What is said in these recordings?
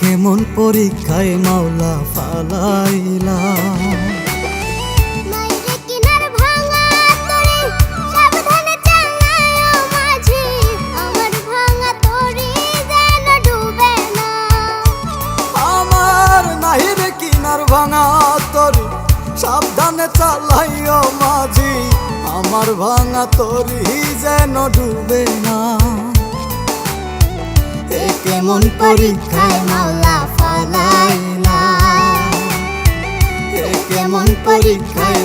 কেমন পরীক্ষায় মাওলা ফালাইলা। ভাঙা তরি সাবধানে চালাইও মাঝি। আমার ভাঙা তরি যেন ডুবে না। এ কেমন পরীক্ষায় মাওলা ফালাইলা। কেমন পরীক্ষায়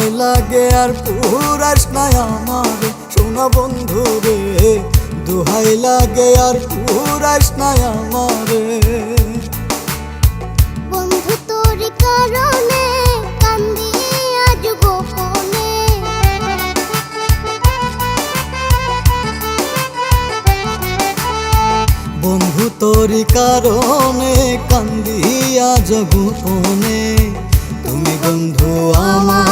দুহাই লাগে আর পুরাস নাই আমার। শোনা বন্ধু রে দুহাই লাগে আর পুরাস নাই আমারে। বন্ধু তোর কারণে কান্দি আজ গোপনে। বন্ধু তোরি কারণে কান্দিয়া জগুপনে তুমি বন্ধু আমার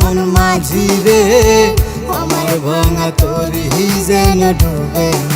মন মাঝি রে আমার ভাঙা তোর যেন ডুবে।